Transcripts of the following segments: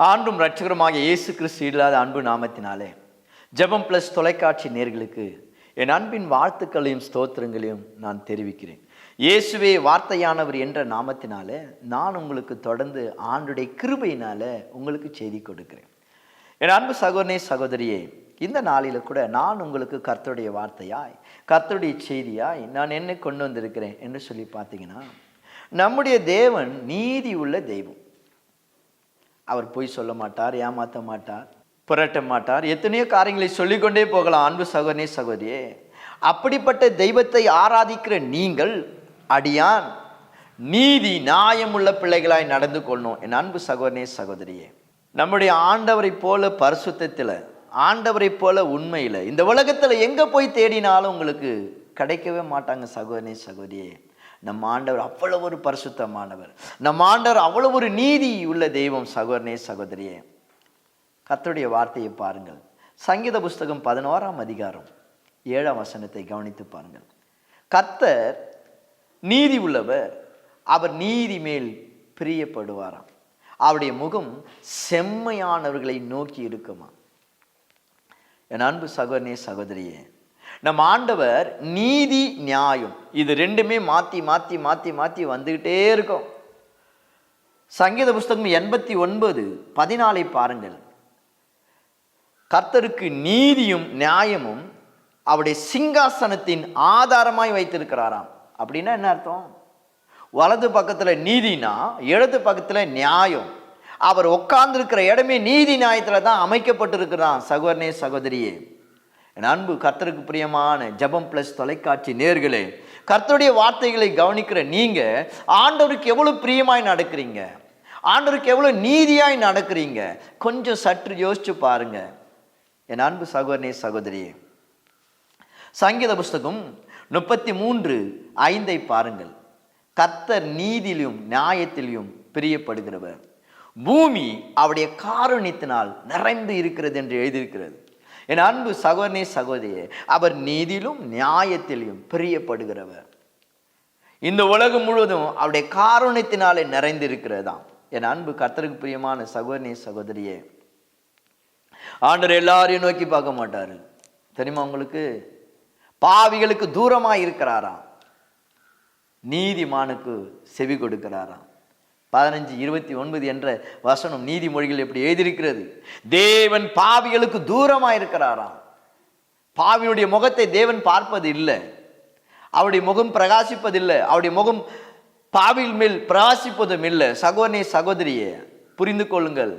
ஆண்டும் ரட்சகரமாக இயேசு கிறிஸ்து இல்லாத அன்பு நாமத்தினாலே ஜெபம் பிளஸ் தொலைக்காட்சி நேர்களுக்கு என் அன்பின் வாழ்த்துக்களையும் ஸ்தோத்திரங்களையும் நான் தெரிவிக்கிறேன். இயேசுவே வார்த்தையானவர் என்ற நாமத்தினாலே நான் உங்களுக்கு தொடர்ந்து ஆண்டுடைய கிருபையினால உங்களுக்கு செய்தி கொடுக்கிறேன். என் அன்பு சகோதரனே சகோதரியே இந்த நாளில் கூட நான் உங்களுக்கு கர்த்தருடைய வார்த்தையாய் கர்த்தருடைய செய்தியாய் நான் என்ன கொண்டு வந்திருக்கிறேன் என்று சொல்லி பார்த்தீங்கன்னா நம்முடைய தேவன் நீதி உள்ள தெய்வம். அவர் பொய் சொல்ல மாட்டார் ஏமாற்ற மாட்டார் புரட்ட மாட்டார். எத்தனையோ காரியங்களை சொல்லிக்கொண்டே போகலாம் அன்பு சகோதரனே சகோதரியே. அப்படிப்பட்ட தெய்வத்தை ஆராதிக்கிற நீங்கள் அடியான் நீதி நியாயமுள்ள பிள்ளைகளாய் நடந்து கொள்ளணும். என் அன்பு சகோதரனே சகோதரியே. நம்முடைய ஆண்டவரை போல பரிசுத்தத்தில் ஆண்டவரை போல உண்மையில் இந்த உலகத்தில் எங்கே போய் தேடினாலும் உங்களுக்கு கிடைக்கவே மாட்டாங்க சகோதரனே சகோதரியே. நம் ஆண்டவர் அவ்வளவு ஒரு பரிசுத்தமானவர். நம் ஆண்டவர் அவ்வளவு ஒரு நீதி உள்ள தெய்வம் சகோதரனே சகோதரியே. கத்தருடைய வார்த்தையை பாருங்கள். சங்கீத புஸ்தகம் பதினோராம் அதிகாரம் ஏழாம் வசனத்தை கவனித்து பாருங்கள். கத்தர் நீதி உள்ளவர் அவர் நீதி மேல் பிரியப்படுவாராம். அவருடைய முகம் செம்மையானவர்களை நோக்கி இருக்குமா என் அன்பு சகோதரனே சகோதரியே நம் ஆண்டவர் நீதி நியாயம். இது ரெண்டுமே மாற்றி மாற்றி மாற்றி மாற்றி வந்துக்கிட்டே இருக்கும். சங்கீத புஸ்தகம் எண்பத்தி ஒன்பது பதினாலை பாருங்கள். கர்த்தருக்கு நீதியும் நியாயமும் அவருடைய சிங்காசனத்தின் ஆதாரமாய் வைத்திருக்கிறாராம். அப்படின்னா என்ன அர்த்தம்? வலது பக்கத்தில் நீதினா இடது பக்கத்தில் நியாயம். அவர் உட்கார்ந்துருக்கிற இடமே நீதி நியாயத்தில் தான் அமைக்கப்பட்டிருக்கிறான் சகோதரனே சகோதரியே. என் அன்பு கர்த்தருக்கு பிரியமான ஜபம் ப்ளஸ் தொலைக்காட்சி நேர்களே கர்த்தருடைய வார்த்தைகளை கவனிக்கிற நீங்க ஆண்டவருக்கு எவ்வளவு பிரியமாய் நடக்கிறீங்க? ஆண்டவருக்கு எவ்வளவு நீதியாய் நடக்கிறீங்க? கொஞ்சம் சற்று யோசிச்சு பாருங்க. என் அன்பு சகோதரனே சகோதரியே சங்கீத புஸ்தகம் முப்பத்தி மூன்று ஐந்தை பாருங்கள். கர்த்தர் நீதியிலும் நியாயத்திலையும் பிரியப்படுகிறவர். பூமி அவருடைய காரணியத்தினால் நிறைந்து இருக்கிறது என்று எழுதியிருக்கிறது. என் அன்பு சகோதரனே சகோதரியே அவர் நீதியிலும் நியாயத்திலும் பிரியப்படுகிறவர். இந்த உலகம் முழுவதும் அவருடைய காரணத்தினாலே நிறைந்திருக்கிறதாம். என் அன்பு கர்த்தருக்கு பிரியமான சகோதரனே சகோதரியே. ஆண்டவர் எல்லாரையும் நோக்கி பார்க்க மாட்டார். தெரியுமா உங்களுக்கு? பாவிகளுக்கு தூரமாக இருக்கிறாராம். நீதிமானுக்கு செவி கொடுக்கிறாராம். பதினஞ்சு இருபத்தி ஒன்பது என்ற வசனம் நீதிமொழிகள் எப்படி எழுதியிருக்கிறது? தேவன் பாவிகளுக்கு தூரமாக இருக்கிறாராம் பாவியுடைய முகத்தை தேவன் பார்ப்பது இல்லை அவருடைய முகம் பிரகாசிப்பதில்லை. அவருடைய முகம் பாவியில் மேல் பிரகாசிப்பதும் இல்லை. சகோதரனே சகோதரியே புரிந்து கொள்ளுங்கள்.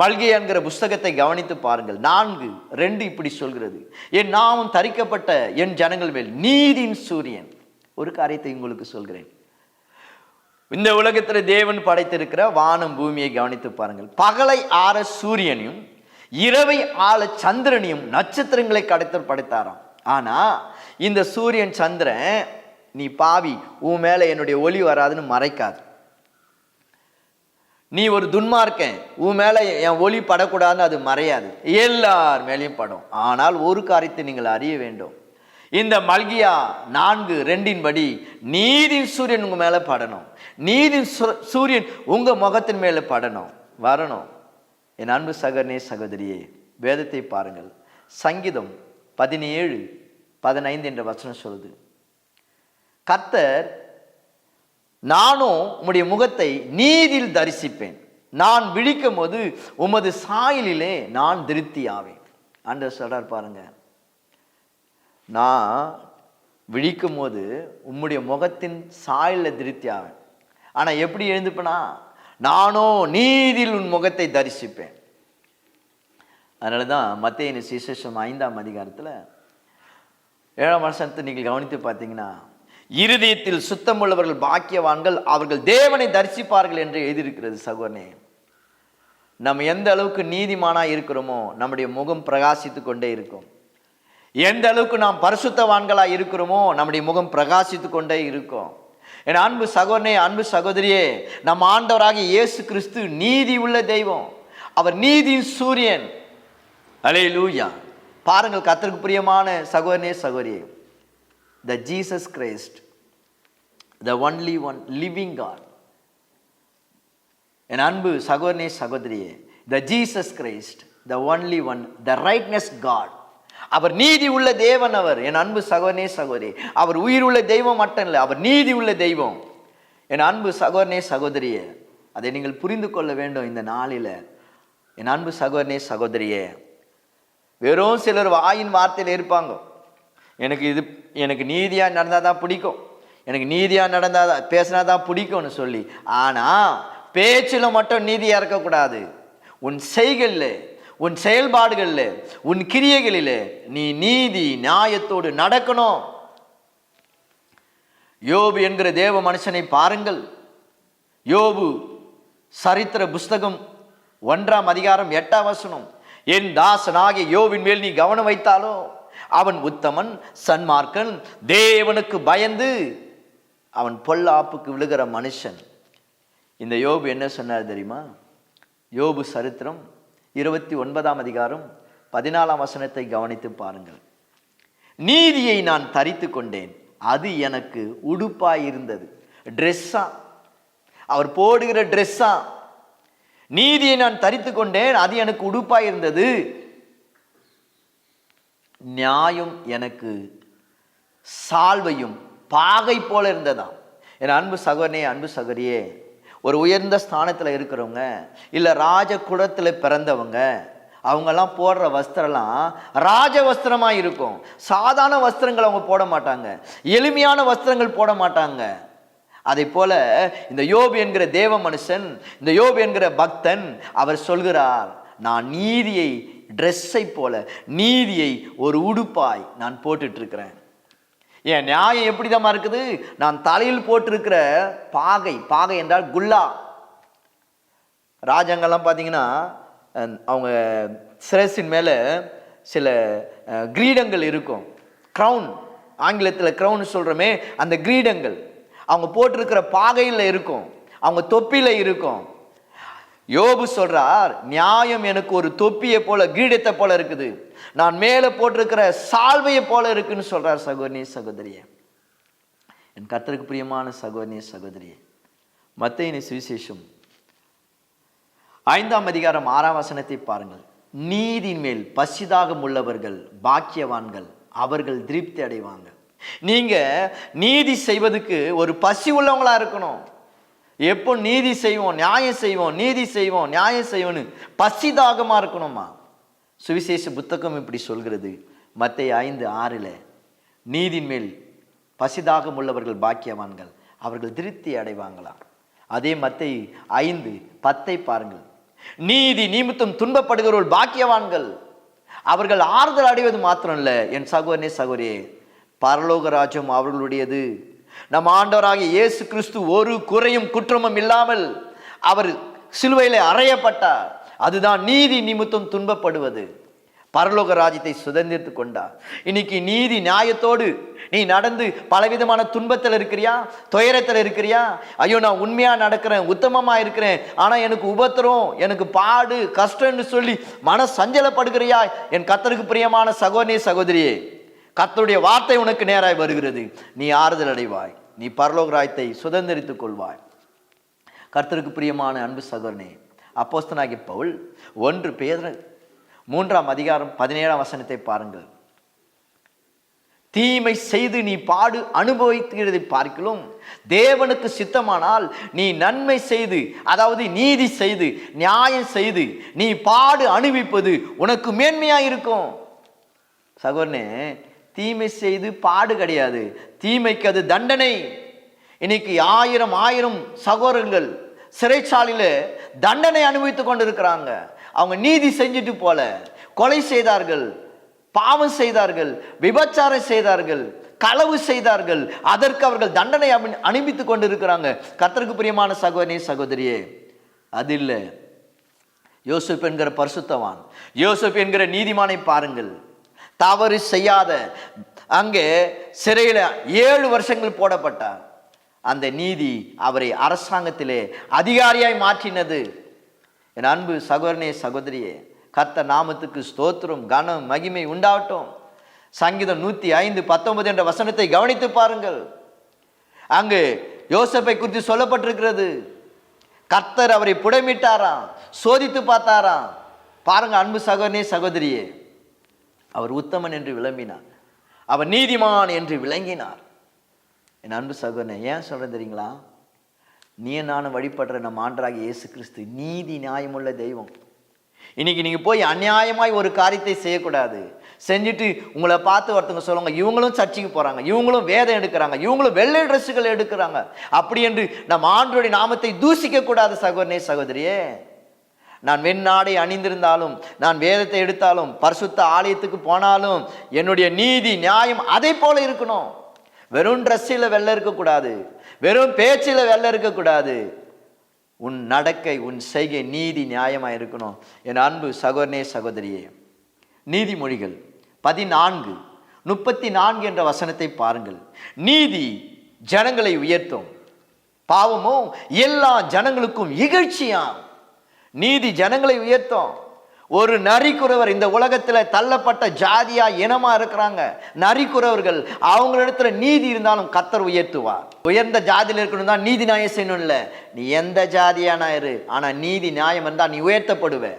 மல்கை என்கிற புஸ்தகத்தை கவனித்து பாருங்கள். நான்கு ரெண்டு இப்படி சொல்கிறது. என் நாமம் தரிக்கப்பட்ட என் ஜனங்கள் மேல் நீதியின் சூரியன். ஒரு காரியத்தை உங்களுக்கு சொல்கிறேன். இந்த உலகத்தில் தேவன் படைத்திருக்கிற வானம் பூமியை கவனித்து பாருங்கள். பகலை ஆற சூரியனையும் இரவை ஆள சந்திரனையும் நட்சத்திரங்களை கடத்தல் படைத்தாராம். ஆனா இந்த சூரியன் சந்திரன் நீ பாவி உன் மேல என்னுடைய ஒளி வராதுன்னு மறைக்காது. நீ ஒரு துன்மார்க்கன் உன் மேல என் ஒளி படக்கூடாதுன்னு அது மறையாது. எல்லார் மேலேயும் படும். ஆனால் ஒரு காரியத்தை நீங்கள் அறிய வேண்டும். இந்த மல்கியா நான்கு ரெண்டின் படி நீதி சூரியன் உங்கள் மேலே படணும். நீதின் சூரியன் உங்கள் முகத்தின் மேலே படணும். வரணும். என் அன்பு சகர்னே சகோதரியே வேதத்தை பாருங்கள். சங்கீதம் பதினேழு பதினைந்து என்ற வசனம் சொல்லுது. கர்த்தர் நானும் உம்முடைய முகத்தை நீதியில் தரிசிப்பேன். நான் விழிக்கும் போது உமது சாயலிலே நான் திருப்தி ஆவேன் ஆண்டவர் சொல்கிறார் பாருங்கள் நான் விழிக்கும் போது உம்முடைய முகத்தின் சாயலில் திருப்தி ஆவேன் ஆனால் எப்படி எழுந்துப்பேனா? நானோ நீதியில் உன் முகத்தை தரிசிப்பேன். அதனால தான் மத்திய சிசேஷம் ஐந்தாம் அதிகாரத்தில் ஏழாம் வருஷத்தை நீங்கள் கவனித்து பார்த்தீங்கன்னா இருதயத்தில் சுத்தமுள்ளவர்கள் பாக்கியவான்கள் அவர்கள் தேவனை தரிசிப்பார்கள் என்று எழுதியிருக்கிறது சகோனே நம்ம எந்த அளவுக்கு நீதிமானாக இருக்கிறோமோ நம்முடைய முகம் பிரகாசித்து கொண்டே இருக்கும். எந்த அளவுக்கு நாம் பரிசுத்தவான்களாக இருக்கிறோமோ நம்முடைய முகம் பிரகாசித்து கொண்டே இருக்கும். என் அன்பு சகோதரனே அன்பு சகோதரியே நம் ஆண்டவராக இயேசு கிறிஸ்து நீதி உள்ள தெய்வம். அவர் நீதியின் சூரியன். அலே லூயா பாருங்கள் கத்தருக்கு பிரியமான சகோதரனே சகோதரியே. The Jesus Christ the only one living God என் அன்பு சகோதரனே சகோதரியே the Jesus Christ the only one the righteous God அவர் நீதி உள்ள தேவன் அவர். என் அன்பு சகோதரனே சகோதரி அவர் உயிர் உள்ள தெய்வம் மட்டும் இல்லை அவர் நீதி உள்ள தெய்வம். என் அன்பு சகோதரனே சகோதரியே அதை நீங்கள் புரிந்து கொள்ள வேண்டும் இந்த நாளில். என் அன்பு சகோதரனே சகோதரியே வெறும் சிலர் வாயின் வார்த்தையில் இருப்பாங்க. எனக்கு இது எனக்கு நீதியாக நடந்தால் தான் பிடிக்கும். எனக்கு நீதியாக நடந்தால் தான் பேசினா தான் பிடிக்கும்னு சொல்லி. ஆனால் பேச்சில் மட்டும் நீதியாக இருக்கக்கூடாது உன் செய்களில் உன் செயல்பாடுகளில் உன் கிரியைகளில் நீ நீதி நியாயத்தோடு நடக்கணும். யோபு என்கிற தேவ மனுஷனை பாருங்கள். யோபு சரித்திர புஸ்தகம் ஒன்றாம் அதிகாரம் எட்டாம் வசனம். என் தாசனாகிய யோவின் மேல் நீ கவனம் வைத்தாலோ அவன் உத்தமன் சன்மார்க்கன் தேவனுக்கு பயந்து அவன் பொல்லாப்புக்கு விழுகிற மனுஷன். இந்த யோபு என்ன சொன்னார் தெரியுமா? யோபு சரித்திரம் இருபத்தி ஒன்பதாம் அதிகாரம் பதினாலாம் வசனத்தை கவனித்து பாருங்கள். நீதியை நான் தரித்து கொண்டேன். அது எனக்கு உடுப்பாயிருந்தது. ட்ரெஸ்ஸா அவர் போடுகிற ட்ரெஸ்ஸா நீதியை நான் தரித்து கொண்டேன். அது எனக்கு உடுப்பாயிருந்தது. நியாயம் எனக்கு சால்வையும் பாகை போல இருந்ததாம். என் அன்பு சகோனே அன்பு சகோரியே ஒரு உயர்ந்த ஸ்தானத்தில் இருக்கிறவங்க இல்லை ராஜ குலத்தில் பிறந்தவங்க அவங்கெல்லாம் போடுற வஸ்திரம்லாம் ராஜ வஸ்திரமாக இருக்கும். சாதாரண வஸ்திரங்கள் அவங்க போட மாட்டாங்க. எளிமையான வஸ்திரங்கள் போட மாட்டாங்க. அதை போல இந்த யோபு என்கிற தேவ மனுஷன் இந்த யோபு என்கிற பக்தன் அவர் சொல்கிறார் நான் நீதியை ட்ரெஸ்ஸை போல நீதியை ஒரு உடுப்பாய் நான் போட்டுட்ருக்கிறேன் என் நியாயம் எப்படிதாம்மா இருக்குது? நான் தலையில் போட்டிருக்கிற பாகை பாகை என்றால் குல்லா. ராஜாங்கெல்லாம் பார்த்தீங்கன்னா அவங்க சிரசின் மேலே சில கிரீடங்கள் இருக்கும். க்ரௌன் ஆங்கிலத்தில் க்ரௌன் சொல்கிறோமே அந்த கிரீடங்கள். அவங்க போட்டிருக்கிற பாகையில் இருக்கும். அவங்க தொப்பியில் இருக்கும். யோபு சொல்றார் நியாயம் எனக்கு ஒரு தொப்பியை போல கிரீடத்தை போல இருக்குது. நான் மேலே போட்டிருக்கிற சால்வையை போல இருக்குன்னு சொல்றார் சகோதரி சகோதரியே. என் கர்த்தருக்கு பிரியமான சகோதரி சகோதரியே. மத்தேயின சுவிசேஷம் ஐந்தாம் அதிகாரம் ஆறாம் வசனத்தை பாருங்கள். நீதியின் மேல் பசிதாகம் உள்ளவர்கள் பாக்கியவான்கள் அவர்கள் திருப்தி அடைவாங்க. நீங்க நீதி செய்வதுக்கு ஒரு பசி உள்ளவங்களா இருக்கணும். எப்போ நீதி செய்வோம் நியாயம் செய்வோம் நீதி செய்வோம் நியாயம் செய்வோம்னு பசிதாகமாக இருக்கணுமா? சுவிசேஷ புத்தகம் இப்படி சொல்கிறது. மத்தேயு ஐந்து ஆறில் நீதின் மேல் பசிதாகம் உள்ளவர்கள் பாக்கியவான்கள் அவர்கள் திருப்தி அடைவாங்களாம் அதே மத்தை ஐந்து பத்தை பாருங்கள். நீதி நிமித்தம் துன்பப்படுகிறவர்கள் பாக்கியவான்கள் அவர்கள் ஆறுதல் அடைவது மாத்திரம் இல்லை. என் சகோதரனே சகோதரியே பரலோக ராஜ்யம் அவர்களுடையது. நம் ஆண்டவராக இயேசு கிறிஸ்து ஒரு குறையும் குற்றமும் இல்லாமல் அவர் சிலுவையில் அறையப்பட்டார். அதுதான் நீதி நிமித்தம் துன்பப்படுவது. பரலோக ராஜ்யத்தை சுதந்திரித்து கொண்டார். இன்னைக்கு நீதி நியாயத்தோடு நீ நடந்து பலவிதமான துன்பத்தில் இருக்கிறியா? துயரத்தில் இருக்கிறியா? ஐயோ நான் உண்மையாக நடக்கிறேன் உத்தமமாக இருக்கிறேன் ஆனால் எனக்கு உபத்திரம் எனக்கு பாடு கஷ்டம்னு சொல்லி மன சஞ்சலப்படுகிறியா என் கத்தருக்கு பிரியமான சகோதரி சகோதரியே கத்தருடைய வார்த்தை உனக்கு நேராய் வருகிறது. நீ ஆறுதல் அடைவாய். நீ பரலோக ராஜ்யத்தை சுதந்திரித்துக் கொள்வாய். கர்த்தருக்கு பிரியமான அன்பு சகோதரனே அப்போஸ்தனாகி பவுல் ஒன்று பேர் மூன்றாம் அதிகாரம் பதினேழாம் வசனத்தை பாருங்கள். தீமை செய்து நீ பாடு அனுபவிக்கிறதை பார்க்கலாம் தேவனுக்கு சித்தமானால் நீ நன்மை செய்து அதாவது நீதி செய்து நியாயம் செய்து நீ பாடு அனுபவிப்பது உனக்கு மேன்மையாக இருக்கும் சகோதரனே தீமை செய்து பாடு கிடையாது. தீமைக்கு அது தண்டனை. இன்னைக்கு ஆயிரம் ஆயிரம் சகோதரர்கள் சிறைச்சாலையில் தண்டனை அனுபவித்துக் கொண்டிருக்கிறாங்க. அவங்க நீதி செஞ்சுட்டு போல. கொலை செய்தார்கள் பாவம் செய்தார்கள் விபச்சாரம் செய்தார்கள் களவு செய்தார்கள். அதற்கு அவர்கள் தண்டனை அனு- கொண்டு கொண்டிருக்கிறாங்க. கத்தருக்கு பிரியமான சகோதரே சகோதரியே அது இல்லை. யோசப் என்கிற பரிசுத்தவான். யோசப் என்கிற நீதிமானை பாருங்கள். தவறு செய்யாத. அங்கே சிறையில் ஏழு வருஷங்கள் போடப்பட்டார். அந்த நீதி அவரை அரசாங்கத்திலே அதிகாரியாய் மாற்றினது. என் அன்பு சகோதரனே சகோதரியே கர்த்த நாமத்துக்கு ஸ்தோத்திரம் கனம் மகிமை உண்டாகட்டும். சங்கீதம் நூற்றி ஐந்து பத்தொன்பது என்ற வசனத்தை கவனித்து பாருங்கள். அங்கு யோசப்பை குறித்து சொல்லப்பட்டிருக்கிறது. கர்த்தர் அவரை புடமிட்டாராம் சோதித்து பார்த்தாராம். பாருங்க அன்பு சகோதரனே சகோதரியே. அவர் உத்தமன் என்று விளம்பினார். அவர் நீதிமான் என்று விளங்கினார். என் அன்பு சகோதரன் ஏன் சொல்கிறேன் தெரியுங்களா? நீ நானும் வழிபடுற நம்ம ஆண்டராக இயேசு கிறிஸ்து நீதி நியாயமுள்ள தெய்வம். இன்னைக்கு நீங்கள் போய் அநியாயமாய் ஒரு காரியத்தை செய்யக்கூடாது. செஞ்சுட்டு உங்களை பார்த்து ஒருத்தவங்க சொல்லுவாங்க இவங்களும் சர்ச்சைக்கு போகிறாங்க இவங்களும் வேதம் எடுக்கிறாங்க இவங்களும் வெள்ளை ட்ரெஸ்ஸுகள் எடுக்கிறாங்க. அப்படி என்று நம்ம ஆண்டோடைய நாமத்தை தூசிக்கக்கூடாது சகோதரனே சகோதரியே. நான் வெண்ணாடை அணிந்திருந்தாலும் நான் வேதத்தை எடுத்தாலும் பரிசுத்த ஆலயத்துக்கு போனாலும் என்னுடைய நீதி நியாயம் அதை போல இருக்கணும். வெறும் ட்ரெஸ்ஸில் வெளில இருக்கக்கூடாது. வெறும் பேச்சில் வெளில இருக்கக்கூடாது. உன் நடக்கை உன் செய்கை நீதி நியாயமாக இருக்கணும். என் அன்பு சகோதரனே சகோதரியே நீதிமொழிகள் பதினான்கு முப்பத்தி நான்கு என்ற வசனத்தை பாருங்கள். நீதி ஜனங்களை உயர்த்தும். பாவமோ எல்லா ஜனங்களுக்கும் இகழ்ச்சியாம். நீதி ஜனங்களை உயர்த்தும். ஒரு நரிக்குறவர் இந்த உலகத்தில் தள்ளப்பட்ட ஜாதியா இனமா இருக்கிறாங்க. நரிக்குறவர்கள் அவங்களிடத்துல நீதி இருந்தாலும் கத்தர் உயர்த்துவார். உயர்ந்த ஜாதியில் இருக்கணும் தான் நீதி நியாயம் செய்யணும் இல்லை நீ எந்த ஜாதியானா இரு ஆனால் நீதி நியாயம் இருந்தால் நீ உயர்த்தப்படுவ.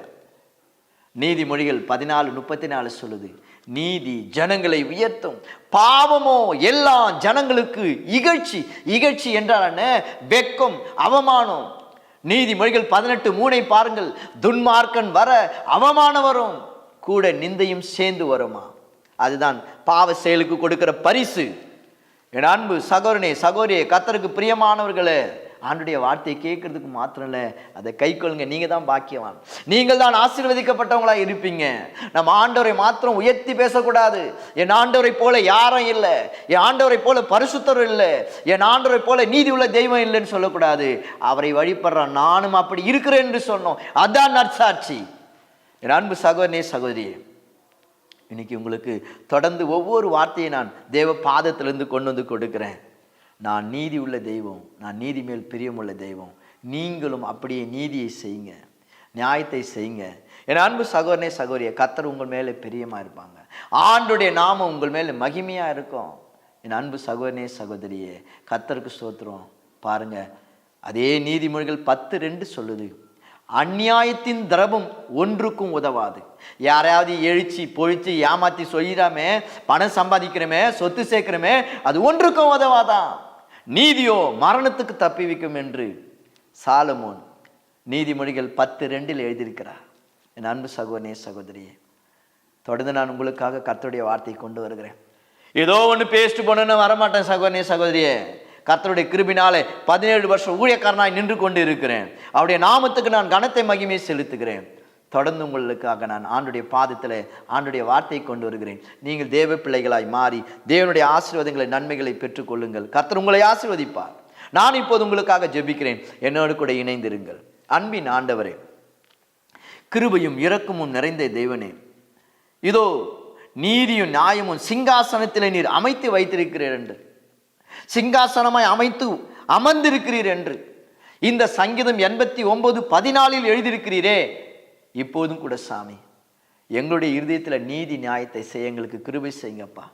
நீதிமொழிகள் பதினாலு முப்பத்தி நாலு சொல்லுது. நீதி ஜனங்களை உயர்த்தும். பாவமோ எல்லா ஜனங்களுக்கு இகழ்ச்சி. இகழ்ச்சி என்றால் என்ன? வெக்கம் அவமானம். நீதிமொழிகள் பதினெட்டு மூனை பாருங்கள். துன்மார்க்கன் வர அவமானம் வரும். கூட நிந்தையும் சேர்ந்து வருமா? அதுதான் பாவ செயலுக்கு கொடுக்கிற பரிசு. என் அன்பு சகோரனே சகோரியே கத்தருக்கு பிரியமானவர்களே ஆண்டுடைய வார்த்தையை கேட்கறதுக்கு மாத்திரம் இல்லை. அதை கை கொள்ளுங்க. நீங்க தான் பாக்கியவான். நீங்கள் தான் ஆசீர்வதிக்கப்பட்டவங்களா இருப்பீங்க. நம்ம ஆண்டவரை மாத்திரம் உயர்த்தி பேசக்கூடாது. என் ஆண்டவரை போல யாரும் இல்லை. என் ஆண்டவரை போல பரிசுத்தர் இல்லை. என் ஆண்டவரை போல நீதி உள்ள தெய்வம் இல்லைன்னு சொல்லக்கூடாது. அவரை வழிபடுற நானும் அப்படி இருக்கிறேன் என்று சொன்னோம். அதான் நற்சாட்சி. என் அன்பு சகோதரனே சகோதரியே இன்னைக்கு உங்களுக்கு தொடர்ந்து ஒவ்வொரு வார்த்தையை நான் தேவ பாதத்திலிருந்து கொண்டு வந்து கொடுக்குறேன். நான் நீதி உள்ள தெய்வம் நான் நீதி மேல் பிரியமுள்ள தெய்வம். நீங்களும் அப்படியே நீதியை செய்யுங்க நியாயத்தை செய்யுங்க. என் அன்பு சகோதரனே சகோதரிய கத்தர் உங்கள் மேலே பிரியமா இருப்பாங்க. ஆண்டுடைய நாமம் உங்கள் மேலே மகிமையாக இருக்கும். என் அன்பு சகோதரனே சகோதரியே கத்தருக்கு சோத்துறோம் பாருங்க அதே நீதிமொழிகள் பத்து ரெண்டு சொல்லுது. அந்நியாயத்தின் திரவம் ஒன்றுக்கும் உதவாது. யாரையாவது எழுச்சி பொழிச்சு ஏமாத்தி சொல்லிடாமே பணம் சம்பாதிக்கிறோமே சொத்து சேர்க்கிறோமே அது ஒன்றுக்கும் உதவாதான் நீதியோ மரணத்துக்கு தப்பி வைக்கும் என்று சாலமோன் நீதிமொழிகள் பத்து ரெண்டில் எழுதியிருக்கிறார். என் அன்பு சகோதரே சகோதரியே தொடர்ந்து நான் உங்களுக்காக கர்த்தருடைய வார்த்தையை கொண்டு வருகிறேன். ஏதோ ஒன்று பேசிட்டு போனேன்னு வரமாட்டேன் சகோதரே சகோதரியே. கர்த்தருடைய கிருபினாலே பதினேழு வருஷம் ஊழியக்காரனாய் நின்று கொண்டு இருக்கிறேன் அவருடைய நாமத்துக்கு நான் கனத்தை மகிமையை செலுத்துகிறேன். தொடர்ந்து உங்களுக்காக நான் ஆண்டுடைய பாதத்தில் ஆண்டுடைய வார்த்தையை கொண்டு வருகிறேன். நீங்கள் தேவ பிள்ளைகளாய் மாறி தேவனுடைய ஆசீர்வாதங்களை நன்மைகளை பெற்றுக்கொள்ளுங்கள். கர்த்தர் உங்களை ஆசீர்வதிப்பார். நான் இப்போது உங்களுக்காக ஜெபிக்கிறேன். என்னோடு கூட இணைந்திருங்கள். அன்பின் ஆண்டவரே கிருபையும் இறக்கமும் நிறைந்த தேவனே இதோ நீதியும் நியாயமும் சிங்காசனத்தில் நீர் அமைத்து வைத்திருக்கிறீர் என்று சிங்காசனமாய் அமைத்து அமர்ந்திருக்கிறீர் என்று. இந்த சங்கீதம் எண்பத்தி ஒன்பது பதினாலில் எழுதியிருக்கிறீரே. இப்போதும் கூட சாமி எங்களுடைய இருதயத்தில் நீதி நியாயத்தை செய்ய எங்களுக்கு கிருபை செய்யுங்கப்பா.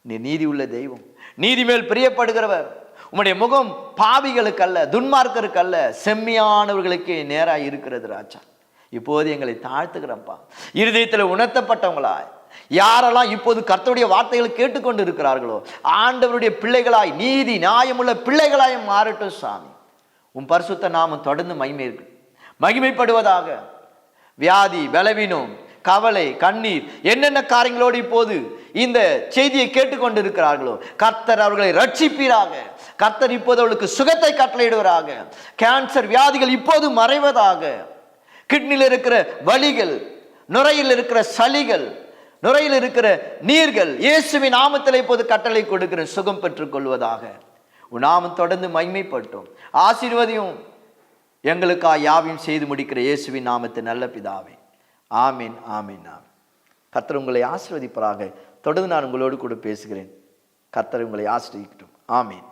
நீ நீதி உள்ள தெய்வம் நீதி மேல் பிரியப்படுகிறவர். உம்முடைய முகம் பாவிகளுக்கு அல்ல துன்மார்க்கருக்கு அல்ல நேராக இருக்கிறது ராஜா. இப்போது எங்களை தாழ்த்துக்கிறப்பா இருதயத்தில் உணர்த்தப்பட்டவங்களா யாரெல்லாம் இப்போது கர்த்தருடைய வார்த்தைகளை கேட்டுக்கொண்டு இருக்கிறார்களோ ஆண்டவருடைய பிள்ளைகளாய் நீதி நியாயமுள்ள பிள்ளைகளாய் மாறட்டும் சாமி. உன் பரிசுத்த நாமம் தொடர்ந்து மகிமை இருக்கு மகிமைப்படுவதாக. வியாதி பலவீனம் கவலை கண்ணீர் என்னென்ன காரியங்களோடு இப்போது இந்த செய்தியை கேட்டுக்கொண்டு இருக்கிறார்களோ கர்த்தர் அவர்களை ரட்சிப்பீராக கர்த்தர் இப்போது அவளுக்கு சுகத்தை கட்டளையிடுவராக. கேன்சர் வியாதிகள் இப்போது மறைவதாக. கிட்னியில் இருக்கிற வலிகள் நுரையில் இருக்கிற சளிகள் நுரையில் இருக்கிற நீர்கள் இயேசுவின் நாமத்தில் இப்போது கட்டளை கொடுக்கிற சுகம் பெற்றுக் கொள்வதாக உன் நாமம் தொடர்ந்து மகிமைப்பட்டோம். ஆசீர்வதியும் எங்களுக்கா யாவையும் செய்து முடிக்கிற இயேசுவின் நாமத்தை நல்ல பிதாவே. ஆமீன் ஆமீன் ஆமீன். கர்த்தர் உங்களை ஆசீர்வதிப்பராக. தொடர்ந்து நான் உங்களோடு கூட பேசுகிறேன். கர்த்தர் உங்களை ஆசிரியக்கட்டும் ஆமீன்.